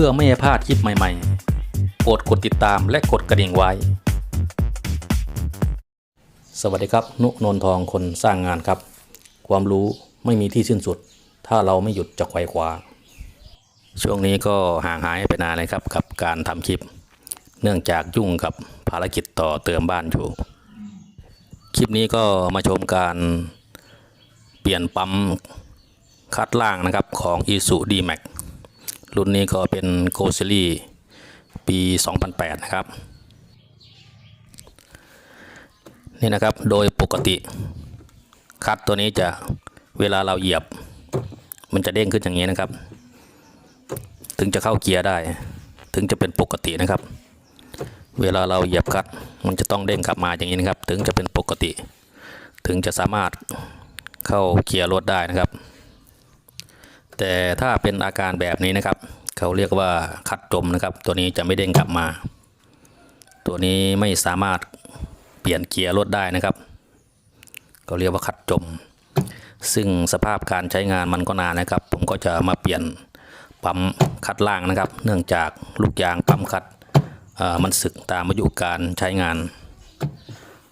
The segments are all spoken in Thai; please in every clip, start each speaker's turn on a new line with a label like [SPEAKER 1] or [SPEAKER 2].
[SPEAKER 1] พื่อไม่ให้พลาดคลิปใหม่ๆ โปรดกดติดตามและกดกระดิ่งไว้ สวัสดีครับ นุนนทองคนสร้างงานครับ ความรู้ไม่มีที่สิ้นสุด ถ้าเราไม่หยุดจะไขว่คว้า ช่วงนี้ก็ห่างหายไปนานเลยครับกับการทำคลิป เนื่องจากยุ่งกับภารกิจต่อเติมบ้านอยู่ คลิปนี้ก็มาชมการเปลี่ยนปั๊มคัดล่างนะครับของ i s u d m a x รุ่นนี้ก็เป็น g o s e r y ปี 2008 นะครับ นี่นะครับโดยปกติคัดตัวนี้จะเวลาเราเหยียบ มันจะเด้งขึ้นอย่างนี้นะครับ ถึงจะเข้าเกียร์ได้ ถึงจะเป็นปกตินะครับ เวลาเราเหยียบคัดมันจะต้องเด้งกลับมาอย่างนี้นะครับ ถึงจะเป็นปกติ ถึงจะสามารถเข้าเกียร์รถได้นะครับ แต่ถ้าเป็นอาการแบบนี้นะครับ เขาเรียกว่าคัดจมนะครับ ตัวนี้จะไม่เด้งกลับมา ตัวนี้ไม่สามารถเปลี่ยนเกียร์รถได้นะครับ ก็เรียกว่าคัดจม ซึ่งสภาพการใช้งานมันก็นานนะครับ ผมก็จะมาเปลี่ยนปั๊มคัดล่างนะครับ เนื่องจากลูกยางปั๊มคัดมันสึกตามอายุการใช้งาน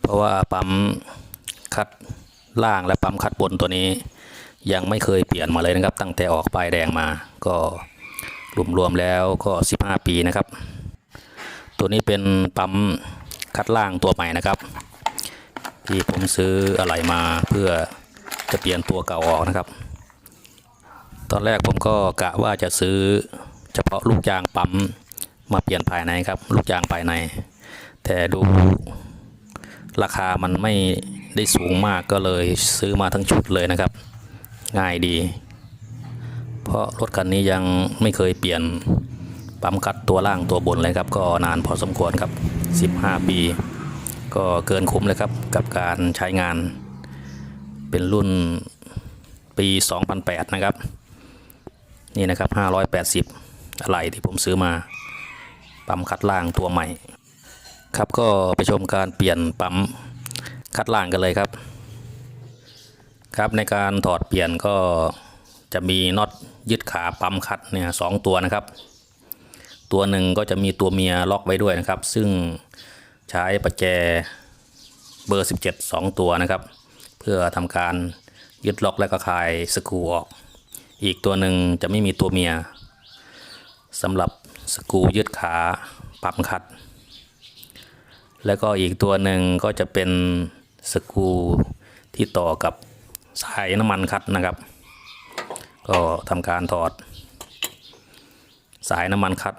[SPEAKER 1] เพราะว่าปั๊มคัดล่างและปั๊มคัดบนตัวนี้ ยังไม่เคยเปลี่ยนมาเลยนะครับ ตั้งแต่ออกป้ายแดงมาก็รวมๆแล้วก็ 15 ปีนะครับ ตัวนี้เป็นปั๊มคัดล่างตัวใหม่นะครับ ที่ผมซื้ออะไรมาเพื่อจะเปลี่ยนตัวเก่าออกนะครับ ตอนแรกผมก็กะว่าจะซื้อเฉพาะลูกยางปั๊มมาเปลี่ยนภายในครับ ลูกยางภายใน แต่ดูราคามันไม่ได้สูงมากก็เลยซื้อมาทั้งชุดเลยนะครับ ง่ายดี เพราะรถคันนี้ยังไม่เคยเปลี่ยนปั๊มคัดตัวล่างตัวบนเลยครับ ก็นานพอสมควรครับ 15 ปี ก็เกินคุ้มเลยครับกับการใช้งาน เป็นรุ่นปี 2008 นะครับ นี่นะครับ 580 อะไรที่ผมซื้อมาปั๊มคัดล่างตัวใหม่ ครับก็ไปชมการเปลี่ยนปั๊มคัดล่างกันเลยครับ ครับในการถอดเปลี่ยนก็จะมีน็อตยึดขาปั๊มคัดเนี่ยสองตัวนะครับ ตัวหนึ่งก็จะมีตัวเมียล็อกไว้ด้วยนะครับ ซึ่งใช้ประแจเบอร์ 17 2 ตัวนะครับ เพื่อทำการยึดล็อกและก็คลายสกรูออก อีกตัวหนึ่งจะไม่มีตัวเมียสำหรับสกรูยึดขาปั๊มคัด แล้วก็อีกตัวหนึ่งก็จะเป็นสกรูที่ต่อกับ สายน้ำมันคัดนะครับ ก็ทำการถอด สายน้ำมันคัด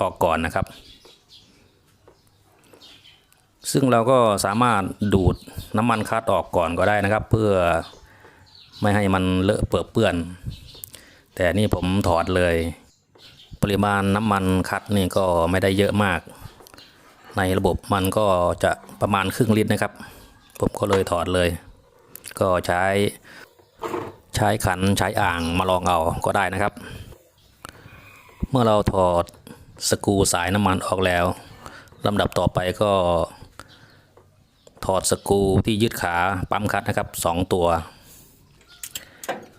[SPEAKER 1] ออกก่อนนะครับ ซึ่งเราก็สามารถดูดน้ำมันคัดออกก่อนก็ได้นะครับ เพื่อไม่ให้มันเลอะเปื้อนเปื้อน แต่นี่ผมถอดเลย ปริมาณน้ำมันคัดนี่ก็ไม่ได้เยอะมาก ในระบบมันก็จะประมาณครึ่งลิตรนะครับ ผมก็เลยถอดเลย ก็ใช้ใช้ขันใช้อ่างมาลองเอาก็ได้นะครับ เมื่อเราถอดสกูสายน้ำมันออกแล้วลำดับต่อไปก็ ถอดสกูที่ยึดขาปั๊มคัดนะครับสองตัว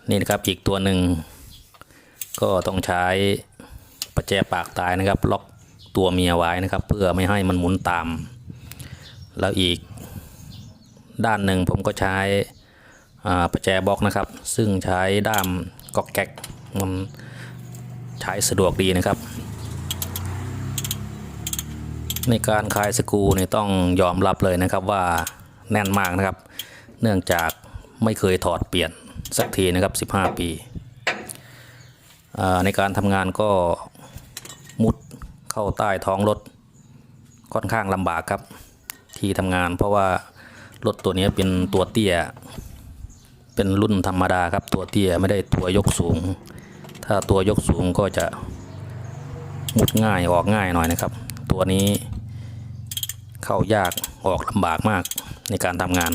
[SPEAKER 1] นี่นะครับอีกตัวหนึ่งก็ต้องใช้ประแจปากตายนะครับ ล็อกตัวเมียไว้นะครับ เพื่อไม่ให้มันหมุนตาม แล้วอีกด้านหนึ่งผมก็ใช้ ประแจบล็อกนะครับ ซึ่งใช้ด้ามก๊อกแก๊กมันใช้สะดวกดีนะครับ ในการคลายสกรูเนี่ยต้องยอมรับเลยนะครับว่าแน่นมากนะครับ เนื่องจากไม่เคยถอดเปลี่ยนสักทีนะครับ 15 ปีอ่าในการทำงานก็มุดเข้าใต้ท้องรถค่อนข้างลำบากครับ ที่ทำงานเพราะว่ารถตัวนี้เป็นตัวเตี้ย เป็นรุ่นธรรมดาครับตัวเตี้ยไม่ได้ตัวยกสูง ถ้าตัวยกสูงก็จะมุดง่ายออกง่ายหน่อยนะครับ ตัวนี้เข้ายากออกลำบากมากในการทำงาน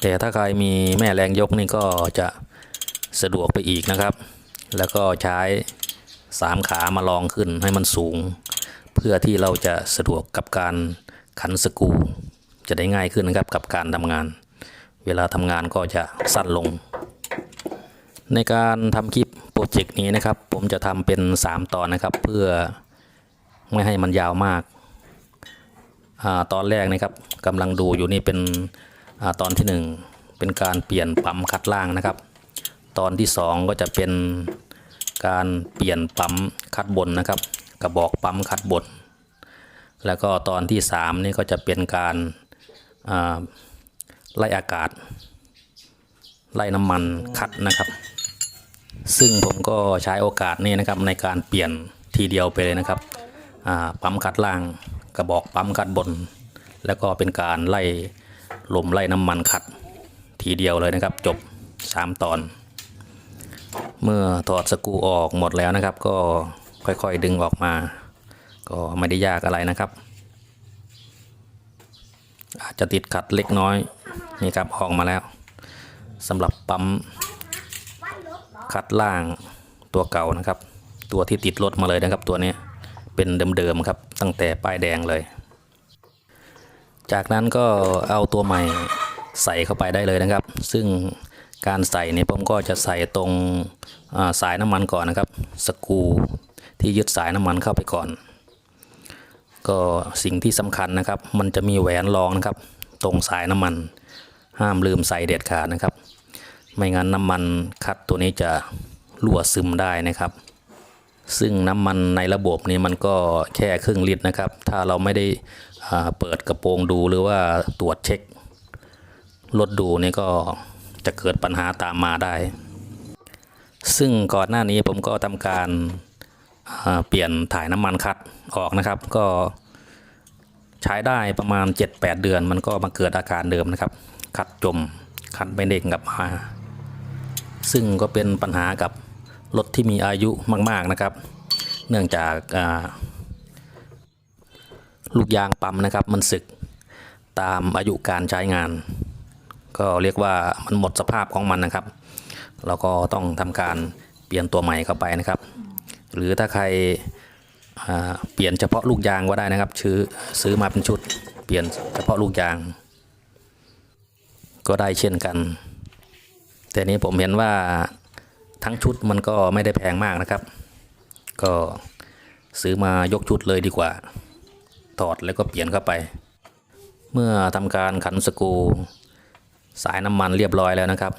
[SPEAKER 1] แต่ถ้าใครมีแม่แรงยกนี่ก็จะสะดวกไปอีกนะครับ แล้วก็ใช้สามขามาลองขึ้นให้มันสูง เพื่อที่เราจะสะดวกกับการขันสกูจะได้ง่ายขึ้นนะครับกับการทำงาน เวลาทำงานก็จะสั้นลง ในการทำคลิปโปรเจกต์นี้นะครับ ผมจะทำเป็น 3 ตอนนะครับ เพื่อไม่ให้มันยาวมากอาตอนแรกนะครับกำลังดูอยู่นี่เป็นอตอนที่ 1 เป็นการเปลี่ยนปั๊มคัดล่างนะครับ ตอนที่ 2 ก็จะเป็นการเปลี่ยนปั๊มคัดบนนะครับ กระบอกปั๊มคัดบน แล้วก็ตอนที่ 3 นี่ก็จะเป็นการอ่า ไล่อากาศ ไล่น้ำมันคัดนะครับ ซึ่งผมก็ใช้โอกาสนี้นะครับในการเปลี่ยนทีเดียวไปเลยนะครับปั๊มคัดล่างกระบอกปั๊มคัดบน แล้วก็เป็นการไล่ลมไล่น้ำมันคัด ทีเดียวเลยนะครับ จบ 3 ตอน เมื่อถอดสกูออกหมดแล้วนะครับ ก็ค่อยๆดึงออกมา ก็ไม่ได้ยากอะไรนะครับ อาจจะติดขัดเล็กน้อย นี่ครับออกมาแล้วสำหรับปั๊มคัดล่างตัวเก่านะครับ ตัวที่ติดรถมาเลยนะครับ ตัวนี้เป็นเดิมๆครับ ตั้งแต่ป้ายแดงเลย จากนั้นก็เอาตัวใหม่ใส่เข้าไปได้เลยนะครับ ซึ่งการใส่เนี่ยผมก็จะใส่ตรงาสายน้ำมันก่อนนะครับ สกูที่ยึดสายน้ำมันเข้าไปก่อน ก็สิ่งที่สำคัญนะครับ มันจะมีแหวนรองนะครับ ตรงสายน้ำมัน ห้ามลืมใส่เด็ดขาดนะครับ ไม่งั้นน้ำมันคัดตัวนี้จะรั่วซึมได้นะครับ ซึ่งน้ำมันในระบบนี้มันก็แค่ครึ่งลิตรนะครับ ถ้าเราไม่ได้เปิดกระโปรงดูหรือว่าตรวจเช็ครถดูนี่ก็จะเกิดปัญหาตามมาได้ ซึ่งก่อนหน้านี้ผมก็ทำการเปลี่ยนถ่ายน้ำมันคัดออกนะครับ ก็ใช้ได้ประมาณ 7-8 เดือน มันก็มาเกิดอาการเดิมนะครับ คัดจมคัดไม่เด้งกลับมา ซึ่งก็เป็นปัญหากับรถที่มีอายุมากๆนะครับ เนื่องจากาลูกยางปั๊มนะครับ มันสึกตามอายุการใช้งาน ก็เรียกว่ามันหมดสภาพของมันนะครับ เราก็ต้องทำการเปลี่ยนตัวใหม่เข้าไปนะครับ หรือถ้าใครเปลี่ยนเฉพาะลูกยางก็ได้นะครับซื้อซื้อมาเป็นชุด เปลี่ยนเฉพาะลูกยาง ก็ได้เช่นกัน แต่นี้ผมเห็นว่าทั้งชุดมันก็ไม่ได้แพงมากนะครับ ก็ซื้อมายกชุดเลยดีกว่า ถอดแล้วก็เปลี่ยนเข้าไป เมื่อทำการขันสกูสายน้ำมันเรียบร้อยแล้วนะครับ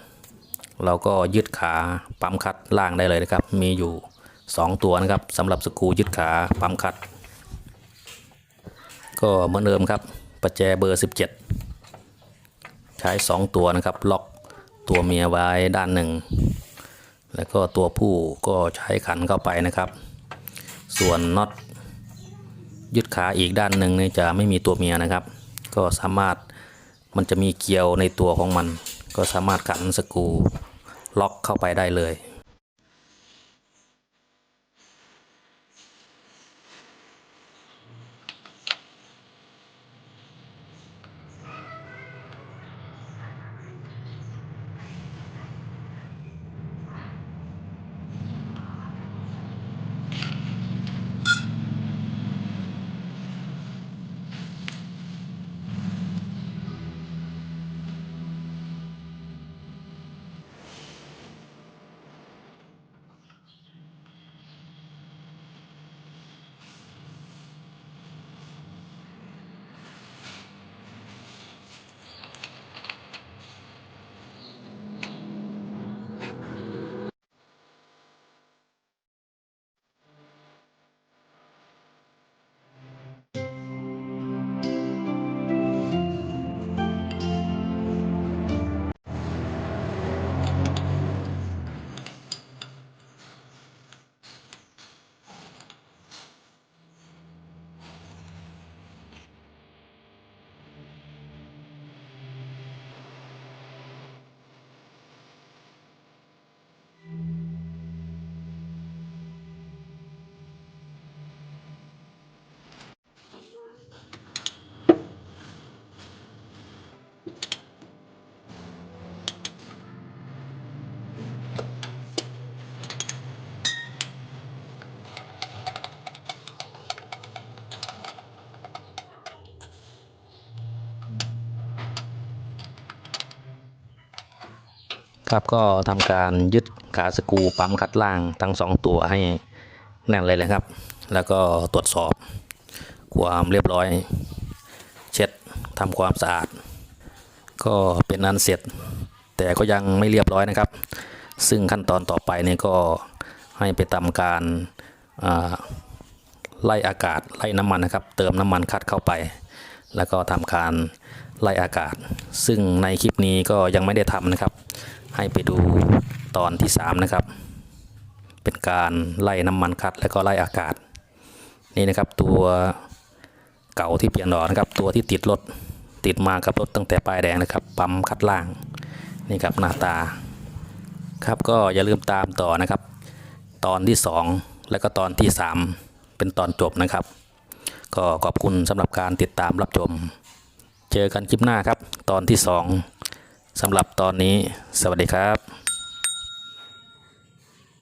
[SPEAKER 1] เราก็ยึดขาปั๊มคัดล่างได้เลยนะครับ มีอยู่ 2 ตัวนะครับสำหรับสกูยึดขาปั๊มคัด ก็เหมือนเดิมครับประแจเบอร์ 17 ช้ 2 ตัวนะครับ ล็อกตัวเมียไว้ด้านหนึ่ง แล้วก็ตัวผู้ก็ใช้ขันเข้าไปนะครับ ส่วนน็อตยึดขาอีกด้านหนึ่งนี่จะไม่มีตัวเมียนะครับ ก็สามารถมันจะมีเกลียวในตัวของมัน ก็สามารถขันสกรูล็อกเข้าไปได้เลย ครับก็ทำการยึดกาสกรูปั๊มคัดล่างทั้งสองตัวให้แน่นเลยเลยครับ แล้วก็ตรวจสอบความเรียบร้อย เช็ดทำความสะอาด ก็เป็นอันเสร็จ แต่ก็ยังไม่เรียบร้อยนะครับ ซึ่งขั้นตอนต่อไปเนี่ยก็ให้ไปทำการไล่อากาศไล่น้ำมันนะครับ เติมน้ำมันคัดเข้าไป แล้วก็ทำการไล่อากาศ ซึ่งในคลิปนี้ก็ยังไม่ได้ทำนะครับ ให้ไปดูตอนที่ 3 นะครับ เป็นการไล่น้ำมันคัดแล้วก็ไล่อากาศ นี่นะครับตัวเก่าที่เปลี่ยนออกนะครับ ตัวที่ติดรถติดมากับรถตั้งแต่ป้ายแดงนะครับ ปั๊มคัดล่างนี่ครับหน้าตา ครับก็อย่าลืมตามต่อนะครับ ตอนที่ 2 และก็ตอนที่ 3 เป็นตอนจบนะครับ ก็ขอบคุณสำหรับการติดตามรับชม เจอกันคลิปหน้าครับ ตอนที่ 2 สำหรับตอนนี้สวัสดีครับ